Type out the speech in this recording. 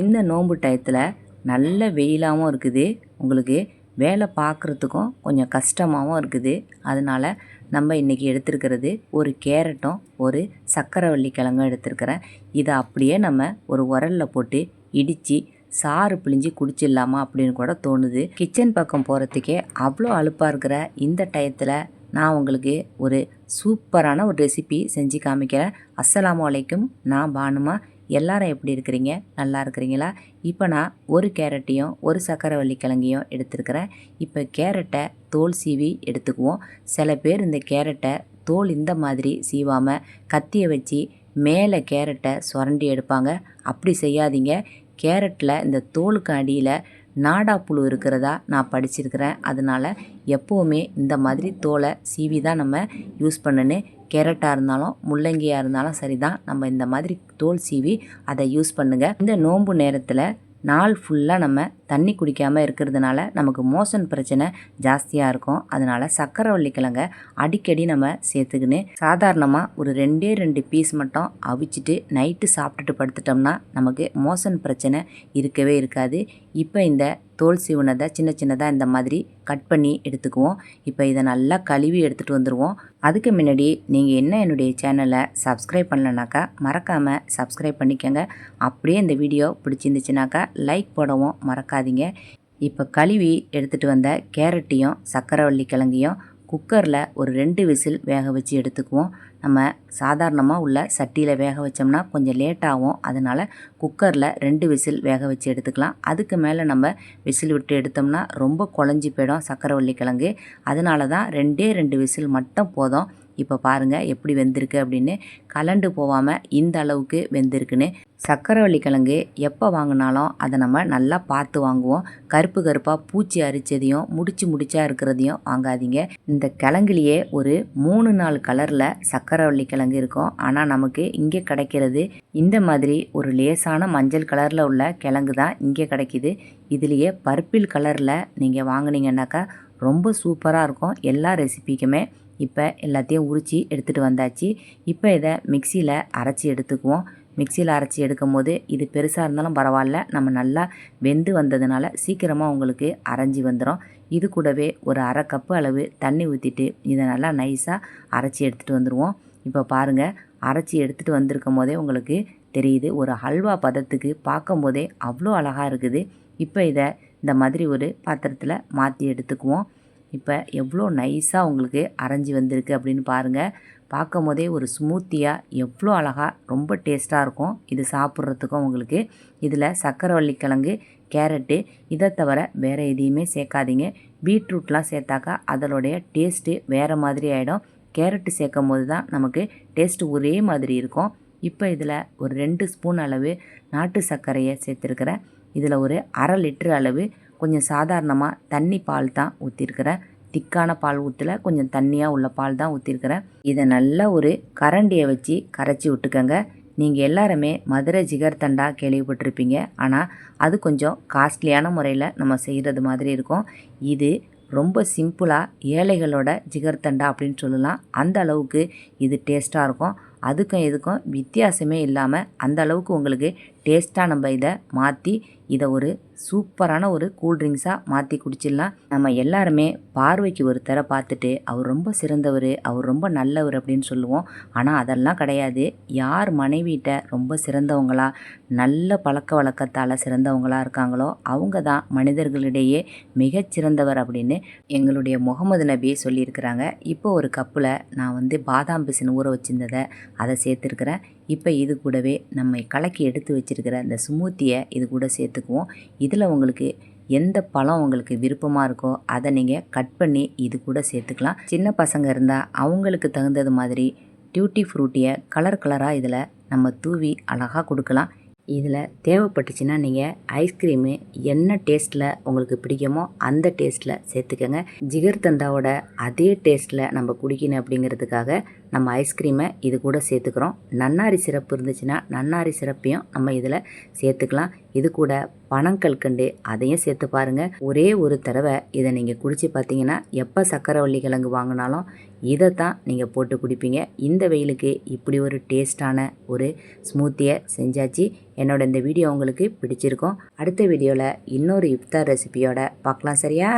இந்த நோன்பு டயத்தில் நல்ல வெயிலாகவும் இருக்குது. உங்களுக்கு வேலை பார்க்குறதுக்கும் கொஞ்சம் கஷ்டமாகவும் இருக்குது. அதனால் நம்ம இன்றைக்கி எடுத்துருக்கிறது ஒரு கேரட்டும் ஒரு சக்கரவள்ளி கிழங்கும் எடுத்துருக்கிறேன். இதை அப்படியே நம்ம ஒரு உரலில் போட்டு இடித்து சாறு பிழிஞ்சு குடிச்சிடலாமா அப்படின்னு கூட தோணுது. கிச்சன் பக்கம் போகிறதுக்கே அவ்வளோ அலுப்பாக இருக்கிற இந்த டயத்தில் நான் உங்களுக்கு ஒரு சூப்பரான ஒரு ரெசிபி செஞ்சு காமிக்கிறேன். அஸ்லாம் வலைக்கும் நான் பானுமா. எல்லாரும் எப்படி இருக்கிறீங்க? நல்லா இருக்கிறீங்களா? இப்போ நான் ஒரு கேரட்டையும் ஒரு சக்கரவள்ளி கிழங்கையும் எடுத்துருக்கிறேன். இப்போ கேரட்டை தோல் சீவி எடுத்துக்குவோம். சில பேர் இந்த கேரட்டை தோல் இந்த மாதிரி சீவாமல் கத்தியை வச்சு மேலே கேரட்டை சுரண்டி எடுப்பாங்க. அப்படி செய்யாதீங்க. கேரட்டில் இந்த தோலுக்கு அடியில் நாடா புழு இருக்கிறதா நான் படிச்சிருக்கிறேன். அதனால் எப்போவுமே இந்த மாதிரி தோலை சீவி தான் நம்ம யூஸ் பண்ணணும். கேரட்டாக இருந்தாலும் முள்ளங்கியாக இருந்தாலும் சரி தான் நம்ம இந்த மாதிரி தோல் சீவி அதை யூஸ் பண்ணுங்கள் இந்த நோன்பு நேரத்தில் நாள் ஃபுல்லாக நம்ம தண்ணி குடிக்காமல் இருக்கிறதுனால நமக்கு மோஷன் பிரச்சனை ஜாஸ்தியாக இருக்கும். அதனால் சக்கரவள்ளி கிழங்க அடிக்கடி நம்ம சேர்த்துக்கின்னு சாதாரணமாக ஒரு ரெண்டே ரெண்டு பீஸ் மட்டும் அவிச்சிட்டு நைட்டு சாப்பிட்டுட்டு படுத்துட்டோம்னா நமக்கு மோஷன் பிரச்சனை இருக்கவே இருக்காது. இப்போ இந்த தோல் சீவுனதை சின்ன சின்னதாக இந்த மாதிரி கட் பண்ணி எடுத்துக்குவோம். இப்போ இதை நல்லா கழுவி எடுத்துகிட்டு வந்துடுவோம் அதுக்கு முன்னாடி நீங்கள் என்ன என்னுடைய சேனலை சப்ஸ்கிரைப் பண்ணலனாக்கா மறக்காமல் சப்ஸ்கிரைப் பண்ணிக்கோங்க. அப்படியே இந்த வீடியோ பிடிச்சிருந்துச்சுனாக்கா லைக் போடவும் மறக்காதீங்க இப்போ கழுவி எடுத்துகிட்டு வந்த கேரட்டையும் சக்கரவள்ளி கிழங்கையும் குக்கரில் ஒரு ரெண்டு விசில் வேக வச்சு எடுத்துக்குவோம். நம்ம சாதாரணமாக உள்ள சட்டியில் வேக வச்சோம்னா கொஞ்சம் லேட் ஆகும். அதனால் குக்கரில் ரெண்டு விசில் வேக வச்சு எடுத்துக்கலாம். அதுக்கு மேலே நம்ம விசில் விட்டு எடுத்தோம்னா ரொம்ப குழஞ்சி போயிடும் சக்கரவள்ளி கிழங்கு. அதனால தான் ரெண்டே ரெண்டு விசில் மட்டும் போதும். இப்போ பாருங்கள் எப்படி வெந்திருக்கு அப்படின்னு. கலண்டு போகாமல் இந்த அளவுக்கு வெந்திருக்குன்னு. சக்கரவள்ளி கிழங்கு எப்போ வாங்கினாலும் அதை நம்ம நல்லா பார்த்து வாங்குவோம். கருப்பு கருப்பாக பூச்சி அரிச்சதையும் முடிச்சு முடிச்சா இருக்கிறதையும் வாங்காதீங்க. இந்த கிழங்குலேயே ஒரு மூணு நாலு கலரில் சக்கரவள்ளி கிழங்கு இருக்கும். ஆனால் நமக்கு இங்கே கிடைக்கிறது இந்த மாதிரி ஒரு லேசான மஞ்சள் கலரில் உள்ள கிழங்கு தான் இங்கே கிடைக்கிது. இதுலேயே பர்பிள் கலரில் நீங்கள் வாங்கினீங்கன்னாக்கா ரொம்ப சூப்பராக இருக்கும். எல்லா ரெசிபிக்குமே இப்போ எல்லாத்தையும் உரித்து எடுத்துகிட்டு வந்தாச்சு. இப்போ இதை மிக்சியில் அரைச்சி எடுத்துக்குவோம். மிக்சியில் அரைச்சி எடுக்கும் போது இது பெருசாக இருந்தாலும் பரவாயில்ல. நம்ம நல்லா வெந்து வந்ததுனால சீக்கிரமாக உங்களுக்கு அரைஞ்சி வந்துடும் இது கூடவே ஒரு அரை கப்பு அளவு தண்ணி ஊற்றிட்டு இதை நல்லா நைஸாக அரைச்சி எடுத்துகிட்டு வந்துடுவோம் இப்போ பாருங்கள் அரைச்சி எடுத்துகிட்டு வந்திருக்கும் போதே உங்களுக்கு தெரியுது. ஒரு ஹல்வா பதத்துக்கு பார்க்கும் போதே அவ்வளோ அழகாக இருக்குது. இப்போ இதை இந்த மாதிரி ஒரு பாத்திரத்தில் மாற்றி எடுத்துக்குவோம். இப்போ எவ்வளோ நைஸாக உங்களுக்கு அரைஞ்சி வந்திருக்கு அப்படின்னு பாருங்கள் பார்க்கும் போதே ஒரு ஸ்மூத்தியாக எவ்வளோ அழகாக ரொம்ப டேஸ்ட்டாக இருக்கும். இது சாப்பிட்றதுக்கும் உங்களுக்கு. இதில் சக்கரவள்ளி கிழங்கு கேரட்டு இதை தவிர வேறு எதையுமே சேர்க்காதீங்க. பீட்ரூட்லாம் சேர்த்தாக்கா அதனுடைய டேஸ்ட்டு வேறு மாதிரி ஆகிடும் கேரட்டு சேர்க்கும் போது தான் நமக்கு டேஸ்ட்டு ஒரே மாதிரி இருக்கும். இப்போ இதில் ஒரு ரெண்டு ஸ்பூன் அளவு நாட்டு சர்க்கரையை சேர்த்துருக்கிறேன். இதில் ஒரு அரை லிட்ரு அளவு கொஞ்சம் சாதாரணமாக தண்ணி பால் தான் ஊற்றிருக்கிறேன் திக்கான பால் ஊற்றல கொஞ்சம் தண்ணியாக உள்ள பால் தான் ஊற்றிருக்கிறேன் இதை நல்லா ஒரு கரண்டியை வச்சு கரைச்சி விட்டுக்கோங்க. நீங்கள் எல்லாருமே மதுரை ஜிகர் தண்டா கேள்விப்பட்டிருப்பீங்க. ஆனால் அது கொஞ்சம் காஸ்ட்லியான முறையில் நம்ம செய்கிறது மாதிரி இருக்கும். இது ரொம்ப சிம்பிளாக ஏழைகளோட ஜிகர் தண்டா அப்படின்னு சொல்லலாம். அந்த அளவுக்கு இது டேஸ்ட்டாக இருக்கும். அதுக்கும் இதுக்கும் வித்தியாசமே இல்லாமல் அந்த அளவுக்கு உங்களுக்கு டேஸ்ட்டாக நம்ம இதை மாற்றி இதை ஒரு சூப்பரான ஒரு கூல்ட்ரிங்க்ஸாக மாற்றி குடிச்சிடலாம். நம்ம எல்லாருமே பார்வைக்கு ஒருத்தரை பார்த்துட்டு அவர் ரொம்ப சிறந்தவர் அவர் ரொம்ப நல்லவர் அப்படின்னு சொல்லுவோம். ஆனால் அதெல்லாம் கிடையாது. யார் மனைவிகிட்ட ரொம்ப சிறந்தவங்களா நல்ல பழக்க வழக்கத்தால் சிறந்தவங்களா இருக்காங்களோ அவங்க தான் மனிதர்களிடையே மிகச்சிறந்தவர் அப்படின்னு எங்களுடைய முகமது நபியை சொல்லியிருக்கிறாங்க. இப்போ ஒரு கப்பில் நான் வந்து பாதாம் பிசின் ஊற வச்சுருந்ததை அதை சேர்த்துருக்குறேன். இப்போ இது கூடவே நம்ம கலக்கி எடுத்து வச்சு வச்சுருக்கிற இந்த ஸ்மூத்தியை இது கூட சேர்த்துக்குவோம். இதில் உங்களுக்கு எந்த பழம் உங்களுக்கு விருப்பமாக இருக்கோ அதை நீங்கள் கட் பண்ணி இது கூட சேர்த்துக்கலாம். சின்ன பசங்க இருந்தால் அவங்களுக்கு தகுந்தது மாதிரி டியூட்டி ஃப்ரூட்டியை கலர் கலராக இதில் நம்ம தூவி அழகாக கொடுக்கலாம். இதில் தேவைப்பட்டுச்சுன்னா நீங்கள் ஐஸ்கிரீமு என்ன டேஸ்ட்டில் உங்களுக்கு பிடிக்குமோ அந்த டேஸ்ட்டில் சேர்த்துக்கோங்க. ஜிகர்தண்டாவோட அதே டேஸ்ட்டில் நம்ம குடிக்கணும் அப்படிங்கிறதுக்காக நம்ம ஐஸ்கிரீமை இது கூட சேர்த்துக்கிறோம். நன்னாரி சிறப்பு இருந்துச்சுன்னா நன்னாரி சிறப்பையும் நம்ம இதில் சேர்த்துக்கலாம். இது கூட பனங்கற்கண்டு அதையும் சேர்த்து பாருங்கள் ஒரே ஒரு தடவை இதை நீங்கள் குடித்து பார்த்தீங்கன்னா எப்போ சக்கரவள்ளி கிழங்கு வாங்கினாலும் இதை தான் நீங்கள் போட்டு குடிப்பீங்க. இந்த வெயிலுக்கு இப்படி ஒரு டேஸ்டான ஒரு ஸ்மூத்தியை செஞ்சாச்சு. என்னோட இந்த வீடியோ உங்களுக்கு பிடிச்சிருக்கும். அடுத்த வீடியோவில் இன்னொரு இஃப்தார் ரெசிபியோட பார்க்கலாம் சரியா?